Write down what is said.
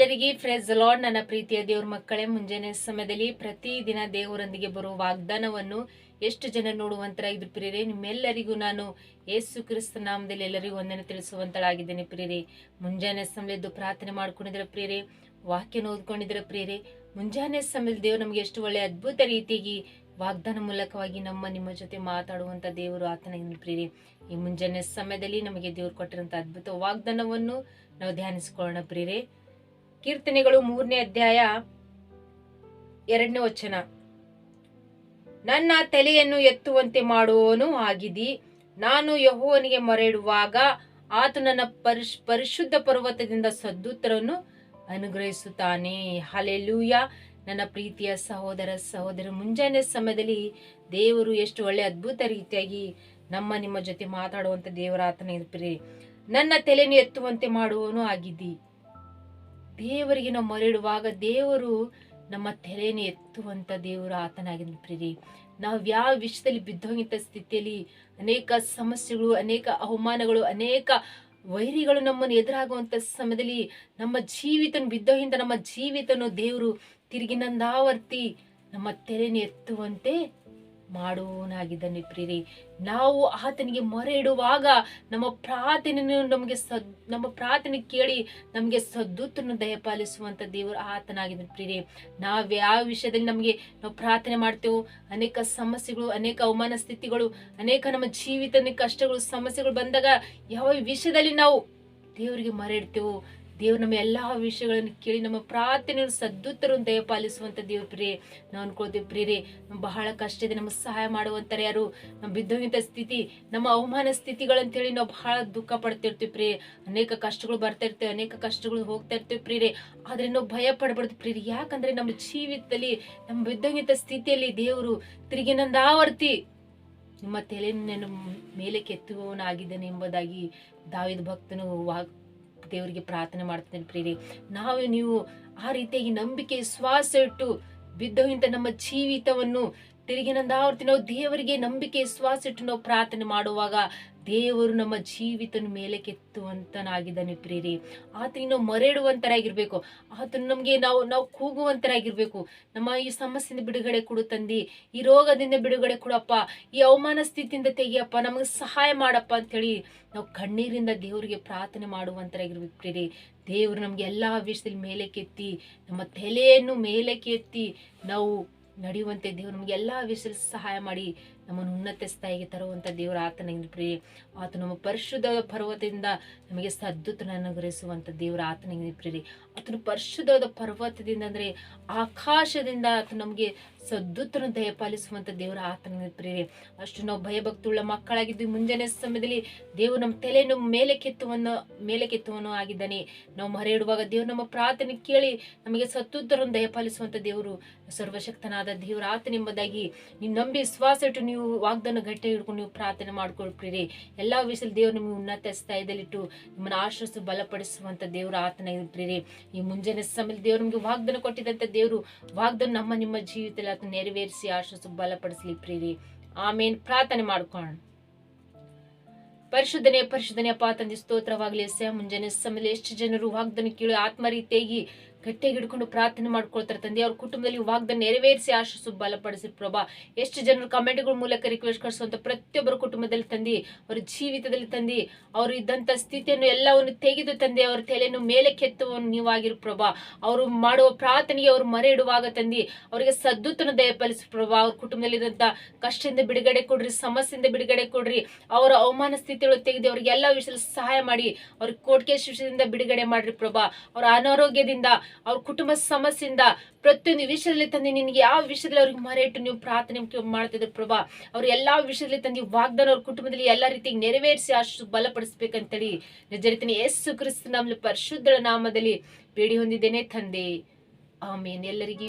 ಎಲ್ಲರಿಗೆ fresh lord ನನ್ನ ಪ್ರೀತಿಯ ದೇವ್ರ ಮಕ್ಕಳೇ, ಮುಂಜಾನೆ ಸಮಯದಲ್ಲಿ ಪ್ರತಿದಿನ ದೇವರೊಂದಿಗೆ ಬರುವ ವಾಗ್ದಾನವನ್ನು ಎಷ್ಟು ಜನ ನೋಡುವಂತರಾಗಿದ್ರು ಪ್ರಿಯರೇ, ನಿಮ್ಮೆಲ್ಲರಿಗೂ ನಾನು ಯೇಸು ಕ್ರಿಸ್ತ ನಾಮದಲ್ಲಿ ಎಲ್ಲರಿಗೂ ಒಂದನ್ನು ತಿಳಿಸುವಂತಳಾಗಿದ್ದೇನೆ ಪ್ರಿಯರೇ. ಮುಂಜಾನೆ ಸಮಯದ್ದು ಪ್ರಾರ್ಥನೆ ಮಾಡ್ಕೊಂಡಿದ್ರೆ ಪ್ರಿಯರೇ? ವಾಕ್ಯನ ಓದ್ಕೊಂಡಿದ್ರೆ ಪ್ರಿಯರೇ? ಮುಂಜಾನೆ ಸಮಯದಲ್ಲಿ ದೇವ್ರು ನಮಗೆ ಎಷ್ಟು ಒಳ್ಳೆ ಅದ್ಭುತ ರೀತಿಯಾಗಿ ವಾಗ್ದಾನ ಮೂಲಕವಾಗಿ ನಮ್ಮ, ನಿಮ್ಮ ಜೊತೆ ಮಾತಾಡುವಂತ ದೇವರು ಆತನ ಪ್ರೀರಿ ಈ ಮುಂಜಾನೆ ಸಮಯದಲ್ಲಿ ನಮಗೆ ದೇವರು ಕೊಟ್ಟಿರುವಂಥ ಅದ್ಭುತ ವಾಗ್ದಾನವನ್ನು ನಾವು ಧ್ಯಾನಿಸ್ಕೊಳ್ಳೋಣ ಪ್ರಿಯರೇ. ಕೀರ್ತನೆಗಳು ಮೂರನೇ ಅಧ್ಯಾಯ ಎರಡನೇ ವಚನ. ನನ್ನ ತಲೆಯನ್ನು ಎತ್ತುವಂತೆ ಮಾಡುವವನು ಆಗಿದಿ. ನಾನು ಯಹೋವನಿಗೆ ಮೊರೆಯಿಡುವಾಗ ಆತ ನನ್ನ ಪರಿಶ್, ಪರಿಶುದ್ಧ ಪರ್ವತದಿಂದ ಸದ್ದುತ್ತರನ್ನು ಅನುಗ್ರಹಿಸುತ್ತಾನೆ. ಹಲೆಲೂಯ ನನ್ನ ಪ್ರೀತಿಯ ಸಹೋದರ ಸಹೋದರ, ಮುಂಜಾನೆ ಸಮಯದಲ್ಲಿ ದೇವರು ಎಷ್ಟು ಒಳ್ಳೆ ಅದ್ಭುತ ರೀತಿಯಾಗಿ ನಮ್ಮ, ನಿಮ್ಮ ಜೊತೆ ಮಾತಾಡುವಂತ ದೇವರ ಆತನ ಇರ್ಪಿರಿ. ನನ್ನ ತಲೆಯನ್ನು ಎತ್ತುವಂತೆ ಮಾಡುವವನು ಆಗಿದ್ದಿ ದೇವರಿಗೆ ನಾವು ಮರಳುವಾಗ ದೇವರು ನಮ್ಮ ತಲೆಯನ್ನು ಎತ್ತುವಂತ ದೇವರು ಆತನಾಗಿದ್ದ ಪ್ರೀತಿ ನಾವು ಯಾವ ವಿಷಯದಲ್ಲಿ ಬಿದ್ದೋಗಿದ್ದ ಸ್ಥಿತಿಯಲ್ಲಿ ಅನೇಕ ಸಮಸ್ಯೆಗಳು, ಅನೇಕ ಅವಮಾನಗಳು, ಅನೇಕ ವೈರಿಗಳು ನಮ್ಮನ್ನು ಎದುರಾಗುವಂತ ಸಮಯದಲ್ಲಿ ನಮ್ಮ ಜೀವಿತನ ಬಿದ್ದೋಗಿಂತ ನಮ್ಮ ಜೀವಿತನು ದೇವರು ತಿರುಗಿ ನಂದಾವರ್ತಿ ನಮ್ಮ ತೆರೆಯನ್ನು ಎತ್ತುವಂತೆ ಮಾಡುವವನಾಗಿದ್ದಾನೆ ಪ್ರೀರಿ. ನಾವು ಆತನಿಗೆ ಮೊರೆ ಇಡುವಾಗ ನಮ್ಮ ಪ್ರಾರ್ಥನೆಯನ್ನು ನಮಗೆ ಸದ್ ನಮ್ಮ ಪ್ರಾರ್ಥನೆ ಕೇಳಿ ನಮಗೆ ಸದ್ದುತ್ತನ್ನು ದಯಪಾಲಿಸುವಂತ ದೇವರು ಆತನಾಗಿದ್ದಾನೆ ಪ್ರೀರಿ. ನಾವು ಯಾವ ವಿಷಯದಲ್ಲಿ ನಮಗೆ ನಾವು ಪ್ರಾರ್ಥನೆ ಮಾಡ್ತೇವೆ, ಅನೇಕ ಸಮಸ್ಯೆಗಳು, ಅನೇಕ ಅವಮಾನ ಸ್ಥಿತಿಗಳು, ಅನೇಕ ನಮ್ಮ ಜೀವಿತ ಕಷ್ಟಗಳು, ಸಮಸ್ಯೆಗಳು ಬಂದಾಗ ಯಾವ ವಿಷಯದಲ್ಲಿ ನಾವು ದೇವರಿಗೆ ಮೊರೆ ಇಡ್ತೇವೋ ದೇವ್ರು ನಮ್ಮ ಎಲ್ಲಾ ವಿಷಯಗಳನ್ನು ಕೇಳಿ ನಮ್ಮ ಪ್ರಾರ್ಥನೆಯನ್ನು ಸದ್ದುತ್ತರನ್ನು ದಯಪಾಲಿಸುವಂಥ ದೇವ್ರ ಪ್ರಿಯೆ ನಾವು ಅನ್ಕೊಳ್ತೀವಿ ಪ್ರಿಯರೇ ಬಹಳ ಕಷ್ಟ ಇದೆ, ನಮಗೆ ಸಹಾಯ ಮಾಡುವಂತಾರೆ ಯಾರು? ನಮ್ಮ ಬಿದ್ದೋಗಿಂತ ಸ್ಥಿತಿ, ನಮ್ಮ ಅವಮಾನ ಸ್ಥಿತಿಗಳಂತೇಳಿ ನಾವು ಬಹಳ ದುಃಖ ಪಡ್ತಿರ್ತೀವಿ ಪ್ರಿಯೆ ಅನೇಕ ಕಷ್ಟಗಳು ಬರ್ತಾ ಇರ್ತೇವೆ, ಅನೇಕ ಕಷ್ಟಗಳು ಹೋಗ್ತಾ ಇರ್ತೇವೆ ಪ್ರಿಯರೇ. ಆದ್ರೆ ನಾವು ಭಯ ಪಡಬಾರ್ದು ಪ್ರಿಯರಿ. ಯಾಕಂದ್ರೆ ನಮ್ಮ ಜೀವಿತದಲ್ಲಿ, ನಮ್ಮ ಬಿದ್ದಂಗಿತ ಸ್ಥಿತಿಯಲ್ಲಿ ದೇವರು ತಿರುಗಿ ನಂದಾವರ್ತಿ, ನಿಮ್ಮ ತಲೆಯನ್ನು ಮೇಲೆ ಕೆತ್ತುವವನಾಗಿದ್ದಾನೆ ಎಂಬುದಾಗಿ ದಾವಿದ ಭಕ್ತನು ವಾಗ್ ದೇವರಿಗೆ ಪ್ರಾರ್ಥನೆ ಮಾಡ್ತೇನೆ ಪ್ರೀರಿ ನಾವು ನೀವು ಆ ರೀತಿಯಾಗಿ ನಂಬಿಕೆ ಶ್ವಾಸ ಇಟ್ಟು ಬಿದ್ದೋಗಿಂತ ನಮ್ಮ ಜೀವಿತವನ್ನು ತಿರುಗಿ ನಂದಾವರ್ತಿ ನಾವು ದೇವರಿಗೆ ನಂಬಿಕೆ, ವಿಶ್ವಾಸ ಇಟ್ಟು ನಾವು ಪ್ರಾರ್ಥನೆ ಮಾಡುವಾಗ ದೇವರು ನಮ್ಮ ಜೀವಿತನ ಮೇಲೆ ಕೆತ್ತುವಂತನಾಗಿದ್ದಾನೆ ಪ್ರೇರಿ ಆತನಿಗೆ ನಾವು ಮರೆಡುವಂತರಾಗಿರ್ಬೇಕು ಆತನು ನಮಗೆ ನಾವು ನಾವು ಕೂಗುವಂತರಾಗಿರ್ಬೇಕು. ನಮ್ಮ ಈ ಸಮಸ್ಯೆಯಿಂದ ಬಿಡುಗಡೆ ಕೊಡು ತಂದಿ. ಈ ರೋಗದಿಂದ ಬಿಡುಗಡೆ ಕೊಡಪ್ಪ. ಈ ಅವಮಾನ ಸ್ಥಿತಿಯಿಂದ ತೆಗಿಯಪ್ಪ. ನಮಗೆ ಸಹಾಯ ಮಾಡಪ್ಪ ಅಂತೇಳಿ ನಾವು ಕಣ್ಣೀರಿಂದ ದೇವರಿಗೆ ಪ್ರಾರ್ಥನೆ ಮಾಡುವಂತರಾಗಿರ್ಬೇಕು ಪ್ರೇರಿ ದೇವರು ನಮಗೆ ಎಲ್ಲಾ ವಿಷಯದಲ್ಲಿ ಮೇಲೆ ಕೆತ್ತಿ, ನಮ್ಮ ತಲೆಯನ್ನು ಮೇಲೆ ಕೆತ್ತಿ ನಾವು ನಡೆಯುವಂತೆ ದೇವರು ನಮಗೆ ಎಲ್ಲ ವಿಷಯದಲ್ಲಿ ಸಹಾಯ ಮಾಡಿ ನಮ್ಮನ್ನು ಉನ್ನತ ಸ್ಥಾಯಿಗೆ ತರುವಂತ ದೇವರ ಆತನ ಪ್ರಿಯ. ಆತ ನಮ್ಮ ಪರಿಶುದ್ಧ ಪರ್ವತದಿಂದ ನಮಗೆ ಸದ್ದುತನ ಅನುಗ್ರಹಿಸುವಂತ ದೇವರ ಆತನಿಗೆ ಪ್ರಿಯರಿ. ಆತನ ಪರಿಶುದ್ಧವಾದ ಪರ್ವತದಿಂದ ಅಂದ್ರೆ ಆಕಾಶದಿಂದ ಆತ ನಮಗೆ ಸದ್ದುತನ ದಯಪಾಲಿಸುವಂತ ದೇವರ ಆತನ ಪ್ರೇರೆ ಅಷ್ಟು ನಾವು ಭಯಭಕ್ತುಳ್ಳ ಮಕ್ಕಳಾಗಿದ್ದು ಮುಂಜಾನೆ ಸಮಯದಲ್ಲಿ ದೇವರು ನಮ್ಮ ತಲೆಯನ್ನು ಮೇಲೆ ಕೆತ್ತುವನ್ನು ಮೇಲೆ ಕೆತ್ತುವನು ಆಗಿದ್ದಾನೆ. ನಾವು ಮರೆ ಇಡುವಾಗ ದೇವರು ನಮ್ಮ ಪ್ರಾರ್ಥನೆ ಕೇಳಿ ನಮಗೆ ಸತ್ತುತ್ತರನ್ನು ದಯಪಾಲಿಸುವಂತ ದೇವರು, ಸರ್ವಶಕ್ತನಾದ ದೇವರ ಆತನೆಂಬುದಾಗಿ ನೀವು ನಂಬಿ ವಿಶ್ವಾಸ ಇಟ್ಟು ನೀವು ವಾಗ್ದಾನ ಗಟ್ಟಿ ಹಿಡ್ಕೊಂಡು ನೀವು ಪ್ರಾರ್ಥನೆ ಮಾಡ್ಕೊಳ್ಪ್ರಿ ಎಲ್ಲಾ ವಿಷಯದಲ್ಲಿ ದೇವರು ನಿಮಗೆ ಉನ್ನತ ಸ್ಥಾಯದಲ್ಲಿಟ್ಟು ನಿಮ್ಮನ್ನ ಆಶ್ರಸ್ತು ಬಲಪಡಿಸುವಂತ ದೇವರ ಆತನ ಪ್ರೀರಿ ಈ ಮುಂಜಾನೆ ಸಮಯದಲ್ಲಿ ದೇವರು ನಮಗೆ ವಾಗ್ದಾನ ಕೊಟ್ಟಿದಂತ ದೇವರು, ವಾಗ್ದಾನ ನಮ್ಮ ನಿಮ್ಮ ಜೀವಿತದಲ್ಲಿ ಆತ ನೆರವೇರಿಸಿ ಆಶಸ್ಸು ಬಲಪಡಿಸಲಿ ಪ್ರೀರಿ ಆಮೇನ್. ಪ್ರಾರ್ಥನೆ ಮಾಡ್ಕೊಳ್ಳೋಣ. ಪರಿಶುದ್ಧನೆ ಪರಿಶುದ್ಧನೆ, ಅಪ್ಪ ತಂದೆ, ಸ್ತೋತ್ರವಾಗಲಿ. ಸ ಮುಂಜಾನೆ ಸಮಯದಲ್ಲಿ ಎಷ್ಟು ಜನರು ಕೀಳು ಕೇಳಿ ಆತ್ಮರೀತಿಯಾಗಿ ಗಟ್ಟಿಯಾಗಿ ಹಿಡ್ಕೊಂಡು ಪ್ರಾರ್ಥನೆ ಮಾಡ್ಕೊಳ್ತಾರೆ ತಂದೆ. ಅವ್ರ ಕುಟುಂಬದಲ್ಲಿ ವಾಗ್ದ ನೆರವೇರಿಸಿ ಆಶಿಸು ಬಲಪಡಿಸಿ ಪ್ರಭಾ. ಎಷ್ಟು ಜನರು ಕಮೆಂಟ್ಗಳ ಮೂಲಕ ರಿಕ್ವೆಸ್ಟ್ ಕಳಿಸುವಂತ ಪ್ರತಿಯೊಬ್ಬರ ಕುಟುಂಬದಲ್ಲಿ ತಂದಿ, ಅವರ ಜೀವಿತದಲ್ಲಿ ತಂದಿ, ಅವರು ಇದ್ದಂತ ಸ್ಥಿತಿಯನ್ನು ಎಲ್ಲವನ್ನು ತೆಗೆದು ತಂದೆ, ಅವರ ತಲೆಯನ್ನು ಮೇಲೆ ಕೆತ್ತುವ ನೀವಾಗಿರು ಪ್ರಭಾ. ಅವರು ಮಾಡುವ ಪ್ರಾರ್ಥನೆಗೆ ಅವರು ಮರೆ ಇಡುವಾಗ ತಂದಿ, ಅವರಿಗೆ ಸದ್ದುತನ ದಯಪಾಲಿಸಿ ಪ್ರಭಾ. ಅವ್ರ ಕುಟುಂಬದಲ್ಲಿದ್ದಂತ ಕಷ್ಟದಿಂದ ಬಿಡುಗಡೆ ಕೊಡ್ರಿ, ಸಮಸ್ಯೆಯಿಂದ ಬಿಡುಗಡೆ ಕೊಡ್ರಿ. ಅವರ ಅವಮಾನ ಸ್ಥಿತಿಗಳು ತೆಗೆದು ಅವ್ರಿಗೆ ಎಲ್ಲ ವಿಷಯದಲ್ಲಿ ಸಹಾಯ ಮಾಡಿ, ಅವ್ರಿಗೆ ಕೋಟ್ಕೆ ವಿಷಯದಿಂದ ಬಿಡುಗಡೆ ಮಾಡ್ರಿ ಪ್ರಭಾ. ಅವರ ಅನಾರೋಗ್ಯದಿಂದ ಅವ್ರ ಕುಟುಂಬ ಸಮಸ್ಯೆಯಿಂದ ಪ್ರತಿಯೊಂದು ವಿಷಯದಲ್ಲಿ ತಂದೆ, ನಿನಗೆ ಯಾವ ವಿಷಯದಲ್ಲಿ ಅವ್ರಿಗೆ ಮರೆಯಿಟ್ಟು ನೀವು ಪ್ರಾರ್ಥನೆ ಮಾಡ್ತಿದ್ರು ಪ್ರಭಾ? ಅವ್ರ ಎಲ್ಲಾ ವಿಷಯದಲ್ಲಿ ತಂದೆ, ವಾಗ್ದಾನ ಅವ್ರ ಕುಟುಂಬದಲ್ಲಿ ಎಲ್ಲಾ ರೀತಿಗೆ ನೆರವೇರಿಸಿ ಅಷ್ಟು ಬಲಪಡಿಸ್ಬೇಕಂತೇಳಿ ನಿಜರಿತೀನಿ ಯೇಸು ಕ್ರಿಸ್ತ ನಮ್ಮ ಪರಿಶುದ್ಧ ನಾಮದಲ್ಲಿ ಬೇಡಿ ಹೊಂದಿದ್ದೇನೆ ತಂದೆ. ಆಮೇನ್. ಎಲ್ಲರಿಗೂ